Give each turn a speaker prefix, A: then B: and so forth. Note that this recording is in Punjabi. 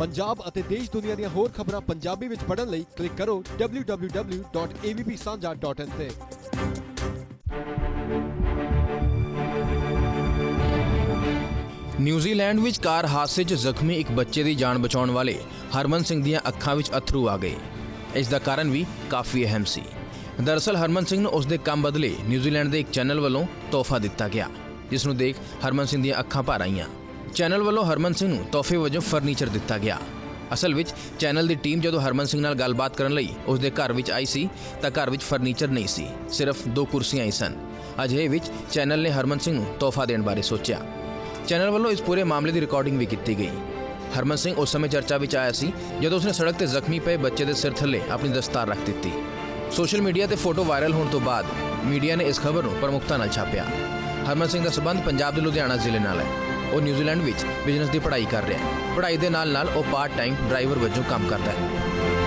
A: ਪੰਜਾਬ ਅਤੇ ਦੇਸ਼ ਦੁਨੀਆ ਦੀਆਂ ਹੋਰ ਖਬਰਾਂ ਪੰਜਾਬੀ ਵਿੱਚ ਪੜ੍ਹਨ ਲਈ ਕਲਿੱਕ ਕਰੋ www.avpsanja.in ਤੇ।
B: ਨਿਊਜ਼ੀਲੈਂਡ ਵਿੱਚ ਕਾਰ ਹਾਦਸੇ 'ਚ ਜ਼ਖਮੀ ਇੱਕ ਬੱਚੇ ਦੀ ਜਾਨ ਬਚਾਉਣ ਵਾਲੇ ਹਰਮਨ ਸਿੰਘ ਦੀਆਂ ਅੱਖਾਂ ਵਿੱਚ ਅਥਰੂ ਆ ਗਏ। ਇਸ ਦਾ ਕਾਰਨ ਵੀ ਕਾਫੀ ਅਹਿਮ ਸੀ। ਦਰਅਸਲ ਹਰਮਨ ਸਿੰਘ ਨੂੰ ਉਸ ਦੇ ਕੰਮ ਬਦਲੇ ਨਿਊਜ਼ੀਲੈਂਡ ਦੇ ਇੱਕ ਚੈਨਲ ਵੱਲੋਂ ਤੋਹਫਾ ਦਿੱਤਾ ਗਿਆ, ਜਿਸ ਨੂੰ ਦੇਖ ਹਰਮਨ ਸਿੰਘ ਦੀਆਂ ਅੱਖਾਂ ਭਰ ਆਈਆਂ। ਚੈਨਲ ਵੱਲੋਂ ਹਰਮਨ ਸਿੰਘ ਨੂੰ ਤੋਹਫੇ ਵਜੋਂ ਫਰਨੀਚਰ ਦਿੱਤਾ ਗਿਆ। ਅਸਲ ਵਿੱਚ ਚੈਨਲ ਦੀ ਟੀਮ ਜਦੋਂ ਹਰਮਨ ਸਿੰਘ ਨਾਲ ਗੱਲਬਾਤ ਕਰਨ ਲਈ ਉਸ ਦੇ ਘਰ ਵਿੱਚ ਆਈ ਸੀ, ਤਾਂ ਘਰ ਵਿੱਚ ਫਰਨੀਚਰ ਨਹੀਂ ਸੀ, ਸਿਰਫ ਦੋ ਕੁਰਸੀਆਂ ਹੀ ਸਨ। ਅਜਿਹੇ ਵਿੱਚ ਚੈਨਲ ਨੇ ਹਰਮਨ ਸਿੰਘ ਨੂੰ ਤੋਹਫਾ ਦੇਣ ਬਾਰੇ ਸੋਚਿਆ। ਚੈਨਲ ਵੱਲੋਂ ਇਸ ਪੂਰੇ ਮਾਮਲੇ ਦੀ ਰਿਕਾਰਡਿੰਗ ਵੀ ਕੀਤੀ ਗਈ। ਹਰਮਨ ਸਿੰਘ ਉਸ ਸਮੇਂ ਚਰਚਾ ਵਿੱਚ ਆਇਆ ਸੀ, ਜਦੋਂ ਉਸਨੇ ਸੜਕ ਤੇ ਜ਼ਖਮੀ ਪਏ ਬੱਚੇ ਦੇ ਸਿਰ ਥੱਲੇ ਆਪਣੀ ਦਸਤਾਰ ਰੱਖ ਦਿੱਤੀ। ਸੋਸ਼ਲ ਮੀਡੀਆ ਤੇ ਫੋਟੋ ਵਾਇਰਲ ਹੋਣ ਤੋਂ ਬਾਅਦ ਮੀਡੀਆ ਨੇ ਇਸ ਖਬਰ ਨੂੰ ਪ੍ਰਮੁਖਤਾ ਨਾਲ ਛਾਪਿਆ। ਹਰਮਨ ਸਿੰਘ ਦਾ ਸਬੰਧ ਪੰਜਾਬ ਦੇ ਲੁਧਿਆਣਾ ਜ਼ਿਲ੍ਹੇ ਨਾਲ ਹੈ। ਉਹ ਨਿਊਜ਼ੀਲੈਂਡ ਵਿੱਚ ਬਿਜ਼ਨਸ ਦੀ ਪੜ੍ਹਾਈ ਕਰ ਰਿਹਾ ਹੈ। ਪੜ੍ਹਾਈ ਦੇ ਨਾਲ ਨਾਲ ਉਹ ਪਾਰਟ ਟਾਈਮ ਡਰਾਈਵਰ ਵਜੋਂ ਕੰਮ ਕਰਦਾ ਹੈ।